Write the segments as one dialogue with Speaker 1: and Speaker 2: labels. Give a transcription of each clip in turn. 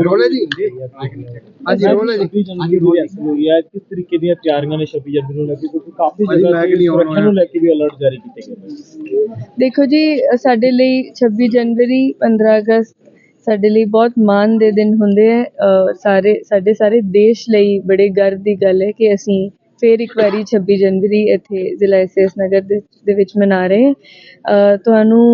Speaker 1: Role ਹੈ ਜੀ? ਹਾਂਜੀ ਰੋਲ ਹੈ ਜੀ
Speaker 2: ਹਾਂਜੀ। ਰੋਲ ਹੋਈ ਹੈ। ਕਿਸ ਤਰੀਕੇ ਦੀਆਂ ਤਿਆਰੀਆਂ ਨੇ 26 ਜਨਵਰੀ ਨੂੰ ਲੈ ਕੇ? ਕਿਉਂਕਿ ਕਾਫੀ
Speaker 1: ਹਾਂਜੀ,
Speaker 2: ਜਗ੍ਹਾ
Speaker 1: ਮੈਂ
Speaker 2: ਤੇ
Speaker 1: ਵੀ ਨਹੀਂ ਆਉਣਾ
Speaker 2: ਸੁਰੱਖਿਆ ਨੂੰ ਲੈ ਕੇ ਵੀ ਅਲਰਟ ਜਾਰੀ ਕੀਤੇ ਗਏ ਨੇ।
Speaker 3: ਦੇਖੋ ਜੀ ਸਾਡੇ ਲਈ 26 ਜਨਵਰੀ 15 ਅਗਸਤ ਸਾਡੇ ਲਈ ਬਹੁਤ ਮਾਣ ਦੇ ਦਿਨ ਹੁੰਦੇ ਅ, ਸਾਰੇ ਸਾਡੇ ਸਾਰੇ ਦੇਸ਼ ਲਈ ਬੜੇ ਗਰਵ ਦੀ ਗੱਲ ਹੈ ਕਿ ਅਸੀਂ ਫਿਰ ਇੱਕ ਵਾਰੀ 26 ਜਨਵਰੀ ਇੱਥੇ ਜ਼ਿਲ੍ਹਾ ਐਸਐਸ ਨਗਰ ਦੇ ਵਿੱਚ ਮਨਾ ਰਹੇ ਤੁਹਾਨੂੰ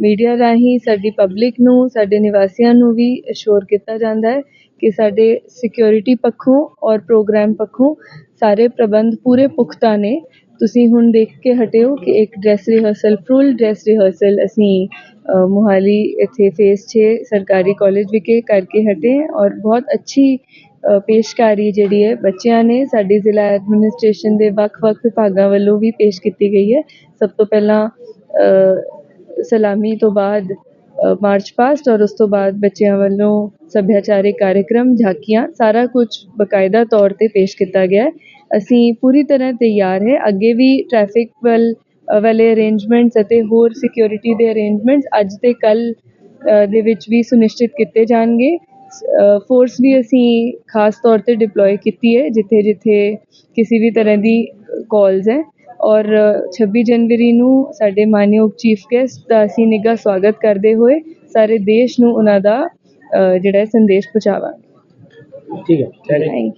Speaker 3: ਮੀਡੀਆ ਰਾਹੀਂ ਸਾਡੀ ਪਬਲਿਕ ਨੂੰ, ਸਾਡੇ ਨਿਵਾਸੀਆਂ ਨੂੰ ਵੀ ਅਸ਼ੋਰ ਕੀਤਾ ਜਾਂਦਾ ਹੈ ਕਿ ਸਾਡੇ ਸਿਕਿਉਰਿਟੀ ਪੱਖੋਂ ਔਰ ਪ੍ਰੋਗਰਾਮ ਪੱਖੋਂ ਸਾਰੇ ਪ੍ਰਬੰਧ ਪੂਰੇ ਪੁਖਤਾ ਨੇ। ਤੁਸੀਂ ਹੁਣ ਦੇਖ ਕੇ ਹਟੇ ਹੋ ਕਿ ਇੱਕ dress rehearsal full dress rehearsal ਅਸੀਂ ਮੋਹਾਲੀ ਇੱਥੇ ਫੇਸ 6 ਸਰਕਾਰੀ ਕਾਲਜ ਵਿਖੇ ਕਰਕੇ ਹਟੇ ਔਰ ਬਹੁਤ ਅੱਛੀ ਪੇਸ਼ਕਾਰੀ ਜਿਹੜੀ ਹੈ ਬੱਚਿਆਂ ਨੇ ਸਾਡੀ ਜ਼ਿਲ੍ਹਾ ਐਡਮਿਨਿਸਟ੍ਰੇਸ਼ਨ ਦੇ ਵੱਖ-ਵੱਖ ਵਿਭਾਗਾਂ ਵੱਲੋਂ ਵੀ ਪੇਸ਼ ਕੀਤੀ ਗਈ ਹੈ। ਸਭ ਤੋਂ ਪਹਿਲਾਂ ਸਲਾਮੀ ਤੋਂ ਬਾਅਦ ਮਾਰਚ ਪਾਸਟ ਔਰ ਉਸ ਤੋਂ ਬਾਅਦ ਬੱਚਿਆਂ ਵੱਲੋਂ ਸੱਭਿਆਚਾਰਿਕ ਕਾਰਜਕ੍ਰਮ ਝਾਕੀਆਂ, ਸਾਰਾ ਕੁਝ ਬਕਾਇਦਾ ਤੌਰ ਤੇ ਪੇਸ਼ ਕੀਤਾ ਗਿਆ ਅਸੀਂ ਪੂਰੀ ਤਰ੍ਹਾਂ ਤਿਆਰ ਹੈ। ਅੱਗੇ ਵੀ ਟਰੈਫਿਕ ਵੱਲ ਵਾਲੇ ਅਰੇਂਜਮੈਂਟਸ ਅਤੇ ਹੋਰ ਸਿਕਿਉਰਿਟੀ ਦੇ ਅਰੇਂਜਮੈਂਟਸ ਅੱਜ ਅਤੇ ਕੱਲ੍ਹ ਦੇ ਵਿੱਚ ਵੀ ਸੁਨਿਸ਼ਚਿਤ ਕੀਤੇ ਜਾਣਗੇ। ਫੋਰਸ ਵੀ ਅਸੀਂ ਖਾਸ ਤੌਰ ਤੇ ਡਿਪਲੋਏ ਕੀਤੀ ਹੈ ਜਿੱਥੇ ਜਿੱਥੇ ਕਿਸੇ ਵੀ ਤਰ੍ਹਾਂ ਦੀ ਕੋਲਜ਼ ਹੈ। ਔਰ 26 ਜਨਵਰੀ ਨੂੰ ਸਾਡੇ ਮਾਨਯੋਗ ਚੀਫ ਗੈਸਟ ਦਾ ਅਸੀਂ ਨਿੱਘਾ ਸਵਾਗਤ ਕਰਦੇ ਹੋਏ ਸਾਰੇ ਦੇਸ਼ ਨੂੰ ਉਹਨਾਂ ਦਾ ਜਿਹੜਾ ਸੰਦੇਸ਼ ਪਹੁੰਚਾਵਾਂਗੇ।
Speaker 2: ਠੀਕ ਹੈ
Speaker 3: ਥੈਂਕ